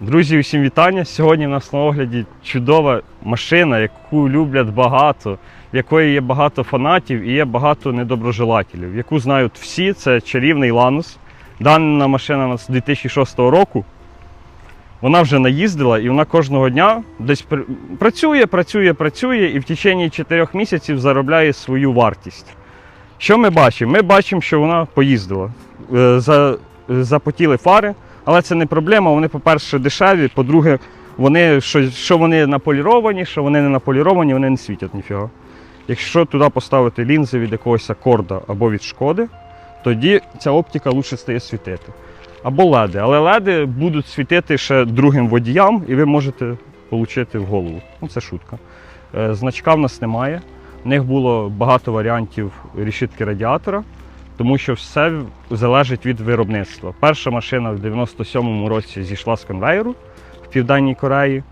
Друзі, усім вітання. Сьогодні в нас на огляді чудова машина, яку люблять багато, в якої є багато фанатів і є багато недоброжелателів, яку знають всі. Це чарівний Ланус. Дана машина у нас з 2006 року. Вона вже наїздила і вона кожного дня десь пр- працює, працює, працює і в течение 4 місяців заробляє свою вартість. Що ми бачимо? Ми бачимо, що вона поїздила. Е, За, запотіли фари, але це не проблема. Вони, по-перше, дешеві. По-друге, вони, що, що вони наполіровані, що вони не наполіровані, вони не світять ніфіга. Якщо туди поставити лінзи від якогось акорда або від шкоди, тоді ця оптика лучше стає світити. Або леди. Але леди будуть світити ще другим водіям, і ви можете отримати в голову. Ну, це шутка. Е, Значка в нас немає. В них було багато варіантів рішітки радіатора, тому що все залежить від виробництва. Перша машина в 97-му році зійшла з конвейеру в Південній Кореї.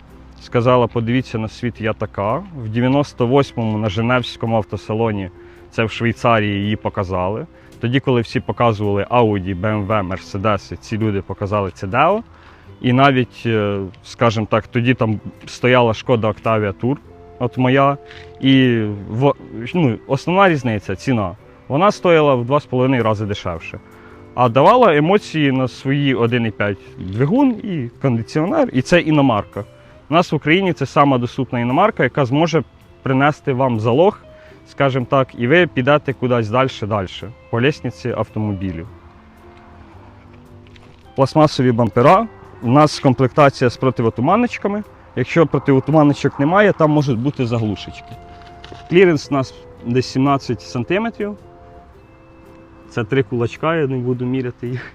Сказала, подивіться на світ, я така. В 98-му на Женевському автосалоні, це в Швейцарії, її показали. Тоді, коли всі показували Audi, BMW, Mercedes, ці люди показали CDO. І навіть, е, скажімо так, тоді там стояла шкода Octavia Tour, от моя. І ну, основна різниця ціна. Вона стояла в 2,5 рази дешевше. А давала емоції на свої 1,5 двигун і кондиціонер, і це іномарка. У нас в Україні це сама доступна іномарка, яка зможе принести вам залог, скажімо так, і ви підете кудись далі далі по лісниці автомобілів. Пластмасові бампера. У нас комплектація з противотуманничками. Якщо противотуманничок немає, там можуть бути заглушечки. Кліренс у нас десь 17 см. Це три кулачка, я не буду міряти їх.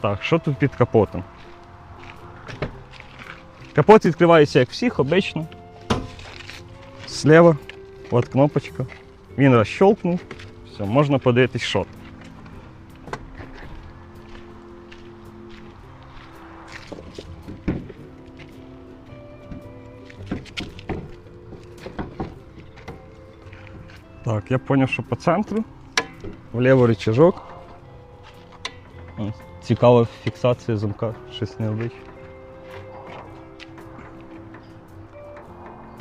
Так, що тут під капотом? Капот відкривається як всіх, обично. Слева, от кнопочка. Він розщолкнув. Все, можна подивитись, що. Так, я зрозумів, що по центру. Вліво рычажок. Цікава фіксація замка, щось необичне.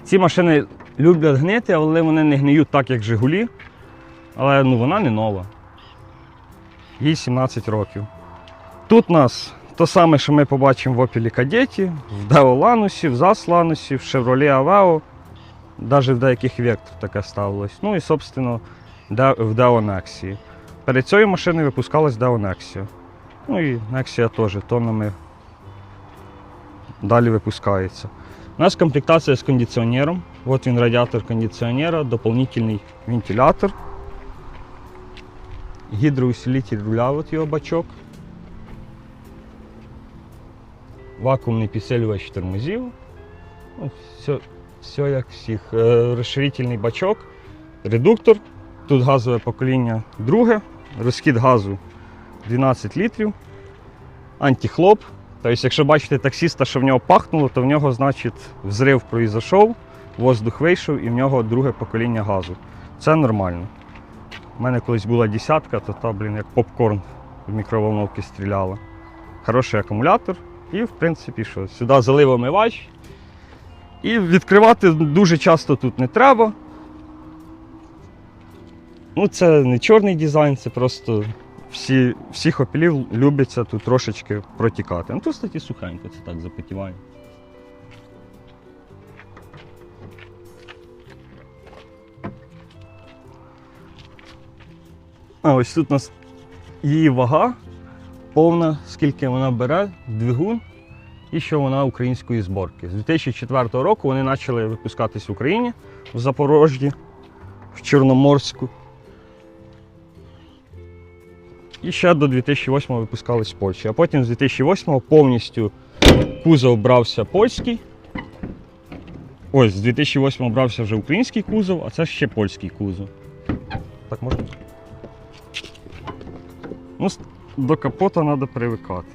Ці машини люблять гнити, але вони не гниють так, як Жигулі. Але ну, вона не нова. Їй 17 років. Тут у нас то саме, що ми побачимо в Opel Кадеті, в Deo в ZAS Lanus, в Chevrolet Aveo, навіть в деяких Vector таке ставилось. Ну і, собственно, в Deo. Перед цією машиною випускалась Deo Nexia. Ну і Nexia теж тонами далі випускається. У нас комплектація з кондиціонером. От він радіатор кондиціонера, дополнительний вентилятор. Гідроусилитель руля, от його бачок. Вакуумний підсилювач тормозів. Ну, все, все як всіх. Е, розширительний бачок, редуктор. Тут газове покоління друге, розхід газу 12 літрів, антихлоп. Тобто, якщо бачите таксіста, що в нього пахнуло, то в нього, значить, взрив произойшов, воздух вийшов і в нього друге покоління газу. Це нормально. У мене колись була десятка, то та, блін, як попкорн в мікроволновці стріляла. Хороший акумулятор. І, в принципі, що, сюди залив омивач. І відкривати дуже часто тут не треба. Ну, це не чорний дизайн, це просто всі, всіх опілів любиться тут трошечки протікати. Ну тут, кстати, сухенько, це так запотіває. А ось тут у нас її вага повна, скільки вона бере, двигун і що вона української зборки. З 2004 року вони почали випускатись в Україні в Запорожжі, в Чорноморську. І ще до 2008 випускались в Польщі. А потім з 2008 повністю кузов брався польський. Ось, з 2008 брався вже український кузов, а це ще польський кузов. Так можна? Ну, до капота треба привикати.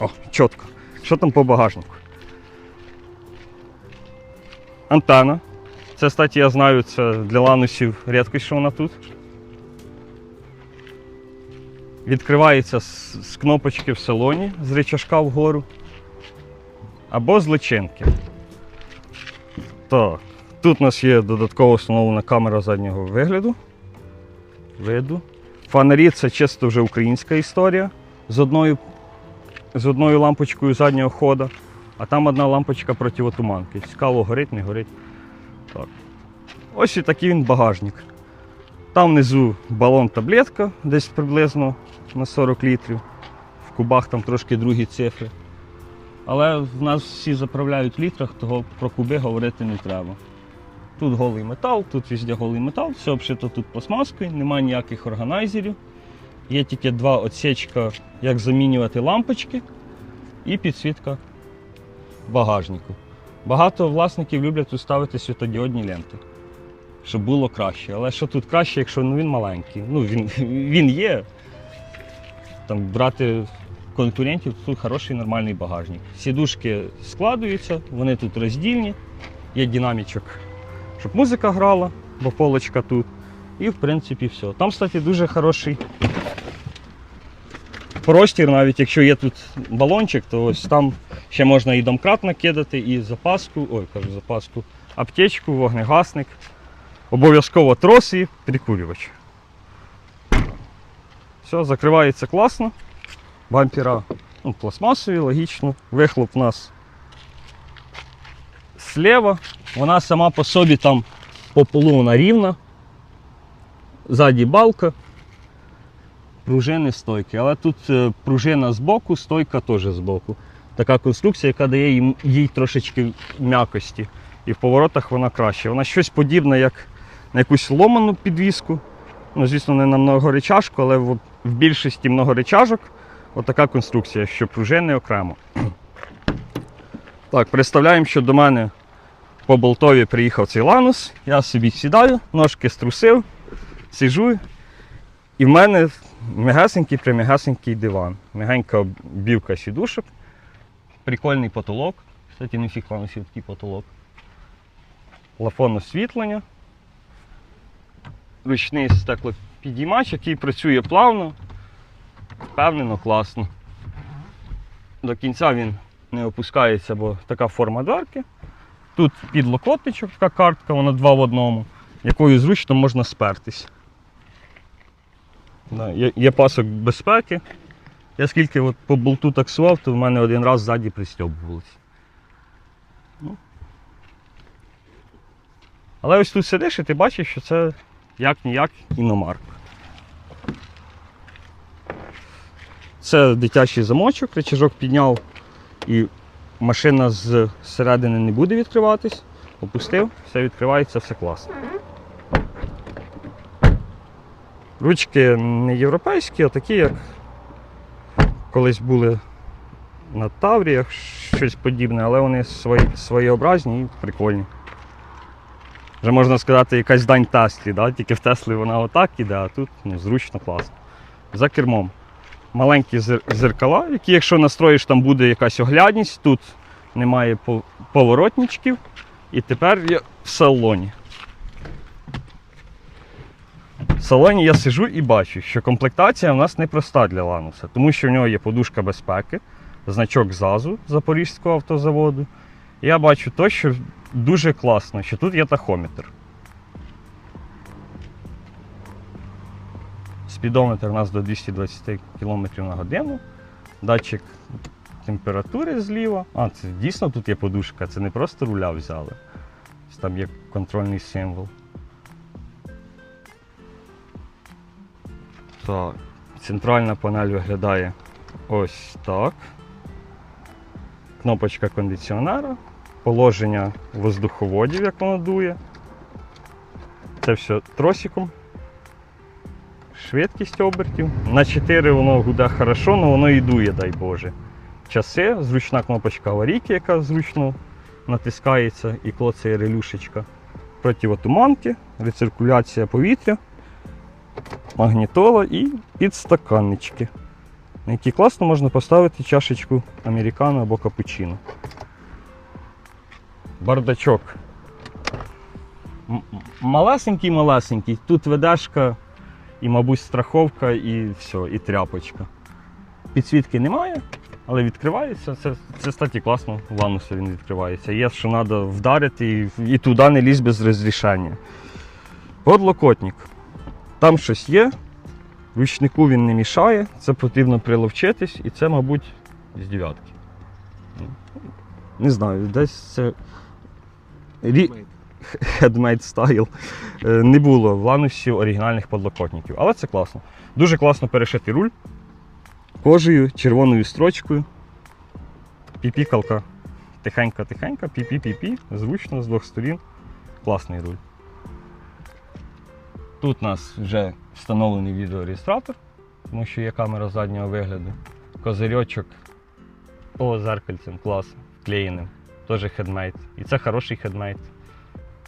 О, чітко. Що там по багажнику? Антена. Це, кстати, я знаю, це для ланусів рідкість, що вона тут. Відкривається з, з кнопочки в салоні з рычажка вгору. Або з личинки. Так. Тут у нас є додатково встановлена камера заднього вигляду. Виду. Фонарі це чисто вже українська історія з одною, з одною лампочкою заднього хода, а там одна лампочка противотуманки. Цікаво, горить, не горить. Так. Ось і такий він багажник. Там внизу балон таблетка, десь приблизно на 40 літрів. В кубах там трошки другі цифри. Але в нас всі заправляють в літрах, того про куби говорити не треба. Тут голий метал, тут везде голий метал, все обшито тут пластмаскою, немає ніяких органайзерів. Є тільки два отсечка, як замінювати лампочки і підсвітка багажнику. Багато власників люблять тут ставити світодіодні ленти, щоб було краще. Але що тут краще, якщо ну, він маленький? Ну, він, він є. Там брати конкурентів, тут хороший нормальний багажник. Сідушки складуються, вони тут роздільні, є динамічок, щоб музика грала, бо полочка тут. І в принципі все. Там, кстати, дуже хороший простір, навіть якщо є тут балончик, то ось там ще можна і домкрат накидати, і запаску, ой, кажу запаску, аптечку, вогнегасник. Обов'язково трос і прикурювач. Все, закривається класно. Бампера ну, пластмасові, логічно. Вихлоп у нас слева. Вона сама по собі там по полу вона рівна. Ззаді балка. Пружини стойки. Але тут е, пружина збоку, стойка теж збоку. Така конструкція, яка дає їй, їй трошечки м'якості. І в поворотах вона краще. Вона щось подібне, як на якусь ломану підвіску. Ну, звісно, не на многоречашку, але в, більшості многоречажок отака конструкція, що пружини окремо. Так, представляємо, що до мене по болтові приїхав цей ланус. Я собі сідаю, ножки струсив, сижу. І в мене мегасенький примегасенький диван. Мягенька бівка сідушок. Прикольний потолок. Кстати, не всіх ланусів такий потолок. Лафон освітлення. Ручний стеклопідіймач, який працює плавно, впевнено, класно. До кінця він не опускається, бо така форма дверки. Тут підлокотничок, така картка, вона два в одному, якою зручно можна спертись. Є пасок безпеки. Я скільки от по болту таксував, то в мене один раз ззаді пристьобувалось. Ну. Але ось тут сидиш і ти бачиш, що це як-ніяк іномарка. Це дитячий замочок, речажок підняв і машина з середини не буде відкриватись. Опустив, все відкривається, все класно. Ручки не європейські, а такі, як колись були на Тавріях, щось подібне, але вони свої, своєобразні і прикольні. Вже можна сказати, якась дань Теслі, да? тільки в Теслі вона отак іде, а тут ну, зручно, класно. За кермом. Маленькі зеркала, які, якщо настроїш, там буде якась оглядність, тут немає пов- поворотничків. І тепер я в салоні. В салоні я сижу і бачу, що комплектація в нас непроста для Лануса, тому що в нього є подушка безпеки, значок ЗАЗу Запорізького автозаводу. Я бачу то, що дуже класно, що тут є тахометр. Спідометр у нас до 220 км на годину. Датчик температури зліва. А, це дійсно тут є подушка, це не просто руля взяли. Там є контрольний символ. Так, центральна панель виглядає ось так. Кнопочка кондиціонера, положення воздуховодів, як воно дує. Це все тросиком. Швидкість обертів. На 4 воно гуде хорошо, але воно і дує, дай Боже. Часи, зручна кнопочка аварійки, яка зручно натискається, і клоцає релюшечка. Противотуманки, рециркуляція повітря магнітола і підстаканнички, на які класно можна поставити чашечку американо або капучино. Бардачок. Малесенький-малесенький. Тут ведешка і, мабуть, страховка, і все, і тряпочка. Підсвітки немає, але відкривається. Це, це кстати, класно, в він відкривається. Є, що треба вдарити і, і туди не лізь без розрішення. Подлокотник. Там щось є, ручнику він не мішає, це потрібно приловчитись, і це, мабуть, з дев'ятки. Не знаю, десь це. Headmade стайл. Не було в ланусі оригінальних подлокотників, але це класно. Дуже класно перешитий руль кожею, червоною строчкою. Піпікалка. Тихенька-тихенька, пі-пі-пі-пі, зручно з двох сторін. Класний руль. Тут у нас вже встановлений відеореєстратор, тому що є камера заднього вигляду. Козирьочок. О, зеркальцем, клас, вклеєним. Теж хедмейт. І це хороший хедмейт.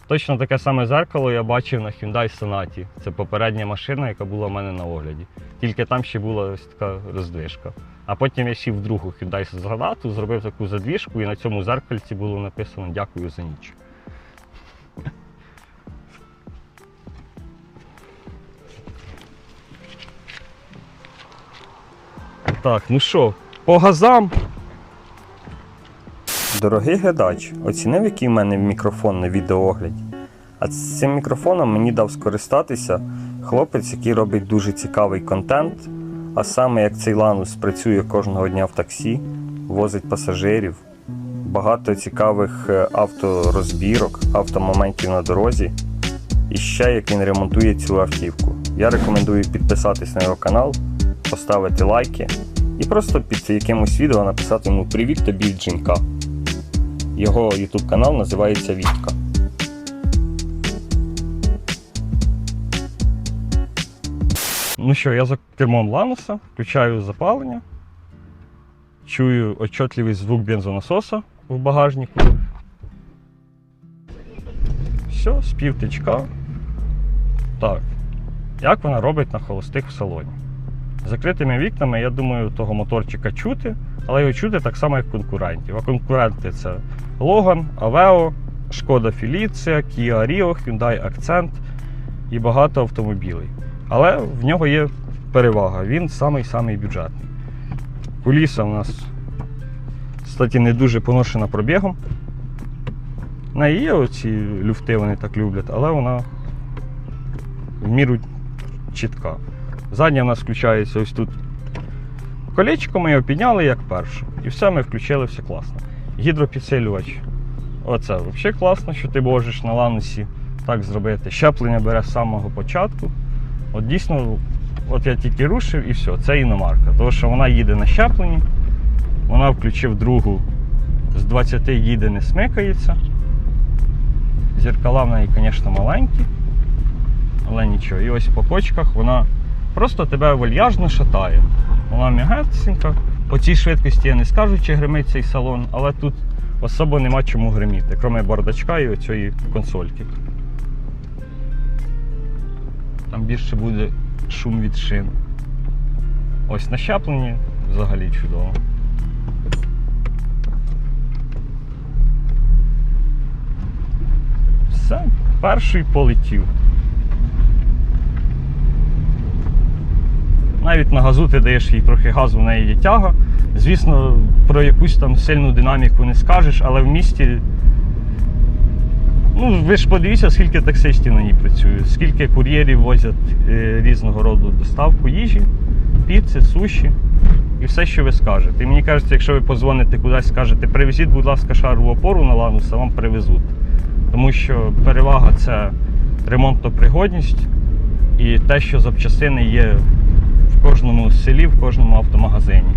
Точно таке саме зеркало я бачив на Hyundai Sonata. Це попередня машина, яка була в мене на огляді. Тільки там ще була ось така роздвижка. А потім я сів в другу Hyundai Sonata, зробив таку задвіжку, і на цьому зеркальці було написано Дякую за ніч. Так, ну що, по газам. Дорогий глядач, оцінив, який в мене мікрофон на відеоогляді. А з цим мікрофоном мені дав скористатися хлопець, який робить дуже цікавий контент. А саме як цей ланус працює кожного дня в таксі, возить пасажирів, багато цікавих е, авторозбірок, автомоментів на дорозі. І ще як він ремонтує цю автівку. Я рекомендую підписатись на його канал, поставити лайки і просто під якимось відео написати йому Привіт тобі від Джинька. Його YouTube канал називається Вітка. Ну що, я за кермом Лануса, включаю запалення, чую отчетливий звук бензонасоса в багажнику. Все, з півтичка. Так. Як вона робить на холостих в салоні? Закритими вікнами, я думаю, того моторчика чути, але його чути так само, як конкурентів. А конкуренти це Logan, Aveo, Шкода Феліція, Kia Rio, Hyundai Accent і багато автомобілів. Але в нього є перевага, він самий-самий бюджетний. Куліса у нас, кстати, не дуже поношена пробігом. Неї є оці люфти, вони так люблять, але вона в міру чітка. Задня в нас включається ось тут колечко, ми його підняли як перше. І все, ми включили, все класно. Гідропідсилювач. Оце взагалі класно, що ти можеш на ланусі так зробити. Щеплення бере з самого початку. От дійсно, от я тільки рушив і все, це іномарка. Тому що вона їде на щепленні, вона включив другу, з 20 їде, не смикається. Зеркала в неї, звісно, маленькі, але нічого. І ось по кочках вона просто тебе вальяжно шатає. Вона м'ягесенька. По цій швидкості я не скажу, чи гримить цей салон, але тут особо нема чому гриміти, крім бардачка і оцієї консольки. Там більше буде шум від шин. Ось на щепленні взагалі чудово. Все, перший полетів. Навіть на газу ти даєш їй трохи газу, в неї є тяга. Звісно, про якусь там сильну динаміку не скажеш, але в місті. Ну, ви ж подивіться, скільки таксистів на ній працює, скільки кур'єрів возять е, різного роду доставку їжі, піци, суші і все, що ви скажете. І мені кажеться, якщо ви позвоните кудись, скажете, привезіть, будь ласка, шарову опору на лануса, вам привезуть. Тому що перевага це ремонтопригодність і те, що запчастини є в кожному селі, в кожному автомагазині.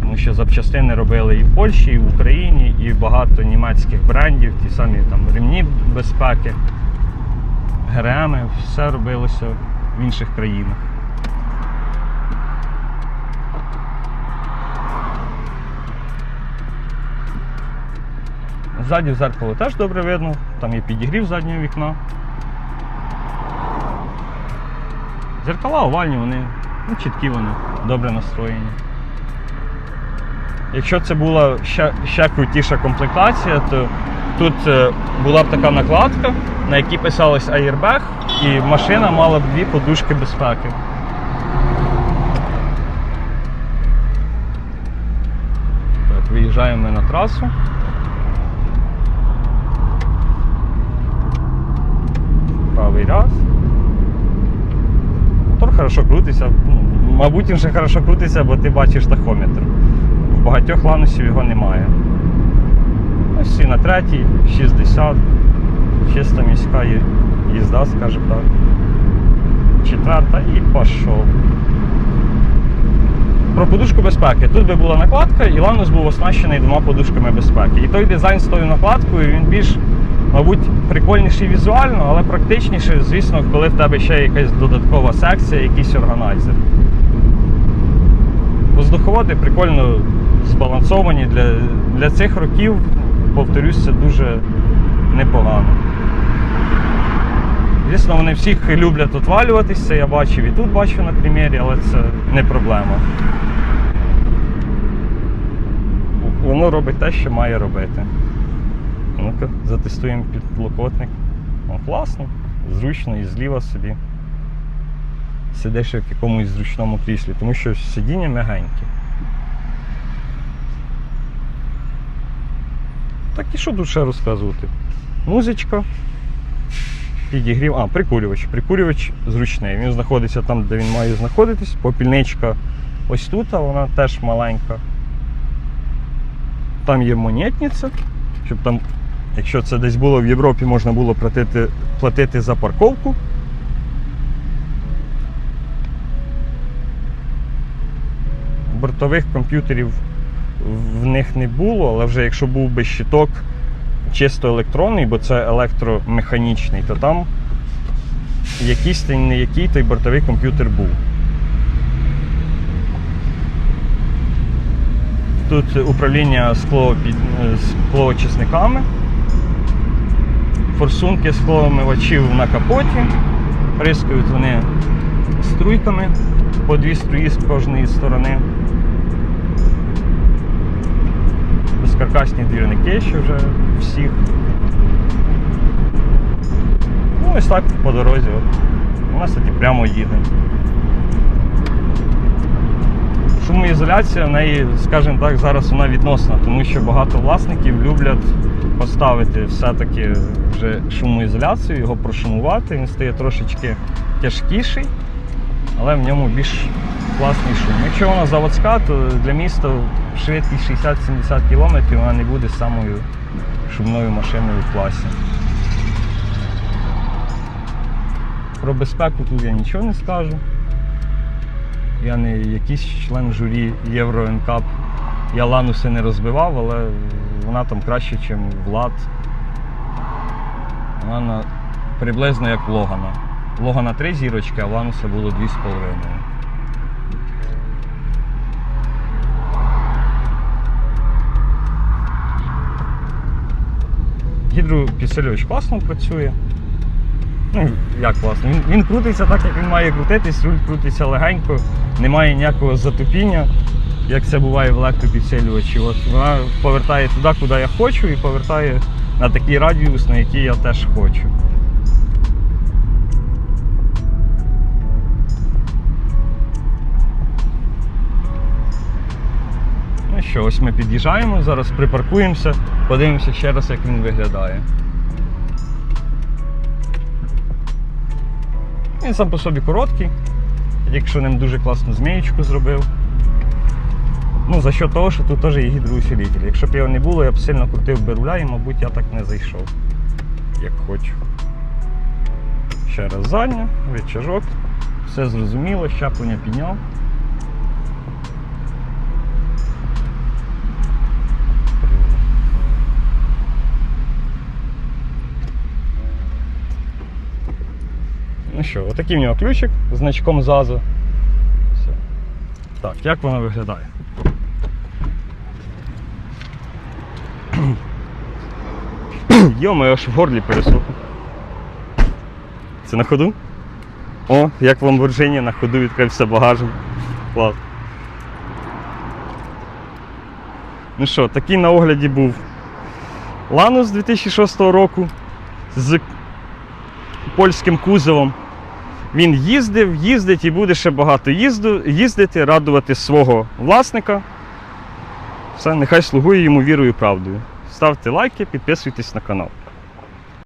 Тому що запчастини робили і в Польщі, і в Україні, і багато німецьких брендів, ті самі там ремні безпеки, ГРМи, все робилося в інших країнах. Ззаді в зеркало теж добре видно, там є підігрів заднього вікна. Зеркала овальні, вони ну, чіткі вони, добре настроєні. Якщо це була ще, ще крутіша комплектація, то тут е, була б така накладка, на якій писалось Airbag, І машина мала б дві подушки безпеки. Так, виїжджаємо ми на трасу. Правий раз. Мотор хорошо крутиться. Ну, Мабуть, він ще хорошо крутиться, бо ти бачиш тахометр. В багатьох ланусів його немає. Ось всі на третій, 60. Чиста міська їзда, скажімо так. Четверта і пішов. Про подушку безпеки. Тут би була накладка, і ланус був оснащений двома подушками безпеки. І той дизайн з тою накладкою він більш, мабуть, прикольніший візуально, але практичніший, звісно, коли в тебе ще якась додаткова секція, якийсь органайзер. Воздуховоди прикольно збалансовані для, для цих років, повторюсь, це дуже непогано. Звісно, вони всіх люблять отвалюватися, я бачив і тут бачу на примірі, але це не проблема. Воно робить те, що має робити. Ну-ка, затестуємо підлокотник. О, класно, зручно і зліва собі. Сидиш в якомусь зручному кріслі, тому що сидіння м'ягеньке. Так і що тут розказувати? Музичка, підігрів. А, прикурювач. Прикурювач зручний. Він знаходиться там, де він має знаходитись. Попільничка ось тут, а вона теж маленька. Там є монетниця, щоб там, якщо це десь було в Європі, можна було платити, платити за парковку. Бортових комп'ютерів в них не було, але вже якщо був би щиток чисто електронний, бо це електромеханічний, то там якийсь та не який той бортовий комп'ютер був. Тут управління склопід... склоочисниками, форсунки скломивачів на капоті, прискають вони струйками по дві струї з кожної сторони. Безкаркасні двірники, що вже всіх. Ну, ось так по дорозі. От. У нас тоді прямо їде. Шумоізоляція в неї, скажімо так, зараз вона відносна, тому що багато власників люблять поставити все-таки вже шумоізоляцію, його прошумувати, він стає трошечки тяжкіший, але в ньому більш класний шум. Якщо вона заводська, то для міста швидкість 60-70 км вона не буде самою шумною машиною в класі. Про безпеку тут я нічого не скажу. Я не якийсь член журі Євро НКАП. Я лануси не розбивав, але вона там краще, ніж Влад. Вона приблизно як Логана. Логана три зірочки, а Лануса було дві з половиною. Гідропідсилювач класно працює. Ну, як класно. Він, він крутиться так, як він має крутитись, руль крутиться легенько, немає ніякого затупіння, як це буває в електропідсилювачі. От вона повертає туди, куди я хочу, і повертає на такий радіус, на який я теж хочу. Ну що, ось ми під'їжджаємо, зараз припаркуємося, подивимося ще раз, як він виглядає. Він сам по собі короткий, якщо ним дуже класну змієчку зробив. Ну, за що того, що тут теж є гідроусилитель. Якщо б його не було, я б сильно крутив би руля і, мабуть, я так не зайшов, як хочу. Ще раз задня, рычажок, все зрозуміло, щеплення підняв. Ну що, отакий в нього ключик з значком ЗАЗу. Все. Так, як воно виглядає? Йома, аж в горлі пересохло. Це на ходу? О, як в Lamborghini на ходу відкрився багажник. Клас. Ну що, такий на огляді був Ланус 2006 року з польським кузовом. Він їздив, їздить і буде ще багато їздити, радувати свого власника. Все, нехай слугує йому вірою і правдою. Ставте лайки, підписуйтесь на канал.